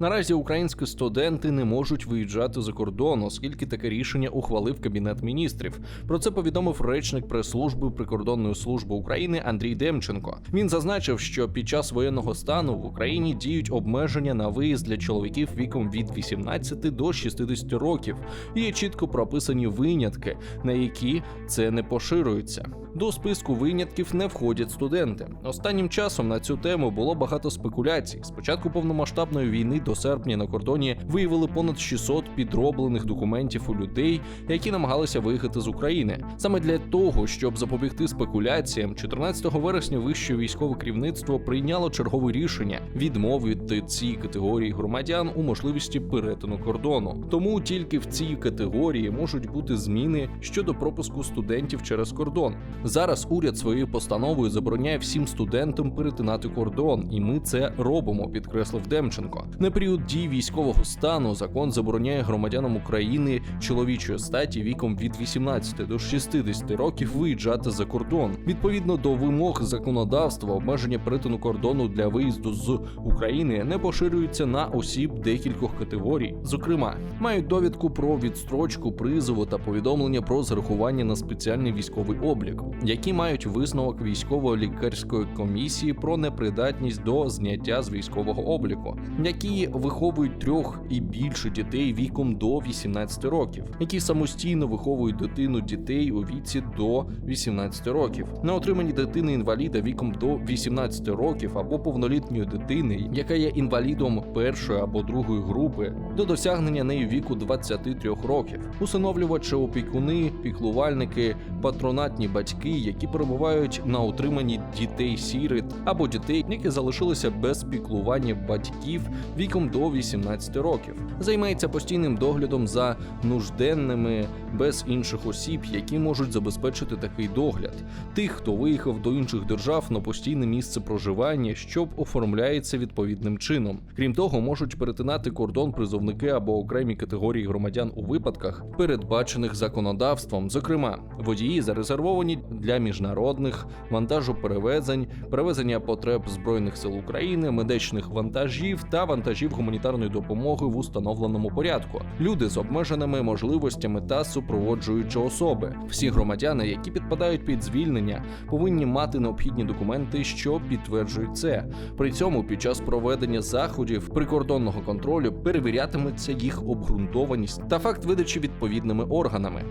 Наразі українські студенти не можуть виїжджати за кордон, оскільки таке рішення ухвалив кабінет міністрів. Про це повідомив речник прес-служби прикордонної служби України Андрій Демченко. Він зазначив, що під час воєнного стану в Україні діють обмеження на виїзд для чоловіків віком від 18 до 60 років. Є чітко прописані винятки, на які це не поширюється. До списку винятків не входять студенти. Останнім часом на цю тему було багато спекуляцій. Спочатку повномасштабної війни до серпня на кордоні виявили понад 600 підроблених документів у людей, які намагалися виїхати з України. Саме для того, щоб запобігти спекуляціям, 14 вересня вище військове керівництво прийняло чергове рішення відмовити цій категорії громадян у можливості перетину кордону. Тому тільки в цій категорії можуть бути зміни щодо пропуску студентів через кордон. Зараз уряд своєю постановою забороняє всім студентам перетинати кордон, і ми це робимо, підкреслив Демченко. На період дії військового стану закон забороняє громадянам України чоловічої статі віком від 18 до 60 років виїжджати за кордон. Відповідно до вимог законодавства, обмеження перетину кордону для виїзду з України не поширюються на осіб декількох категорій. Зокрема, мають довідку про відстрочку призову та повідомлення про зарахування на спеціальний військовий облік, які мають висновок військово-лікарської комісії про непридатність до зняття з військового обліку, які виховують трьох і більше дітей віком до 18 років, які самостійно виховують дитину дітей у віці до 18 років, на отриманні дитини інваліда віком до 18 років або повнолітньої дитини, яка є інвалідом першої або другої групи, до досягнення нею віку 23 років, усиновлювачі, опікуни, піклувальники, патронатні батьки, які перебувають на утриманні дітей сірит або дітей, які залишилися без піклування батьків віком до 18 років, займається постійним доглядом за нужденними без інших осіб, які можуть забезпечити такий догляд, тих, хто виїхав до інших держав на постійне місце проживання, що оформляється відповідним чином. Крім того, можуть перетинати кордон призовники або окремі категорії громадян у випадках, передбачених законодавством, зокрема водії зарезервовані для міжнародних вантажоперевезень, перевезення потреб збройних сил України, медичних вантажів та вантажів гуманітарної допомоги в установленому порядку, люди з обмеженими можливостями та супроводжуючі особи. Всі громадяни, які підпадають під звільнення, повинні мати необхідні документи, що підтверджують це. При цьому під час проведення заходів прикордонного контролю перевірятиметься їх обґрунтованість та факт видачі відповідними органами.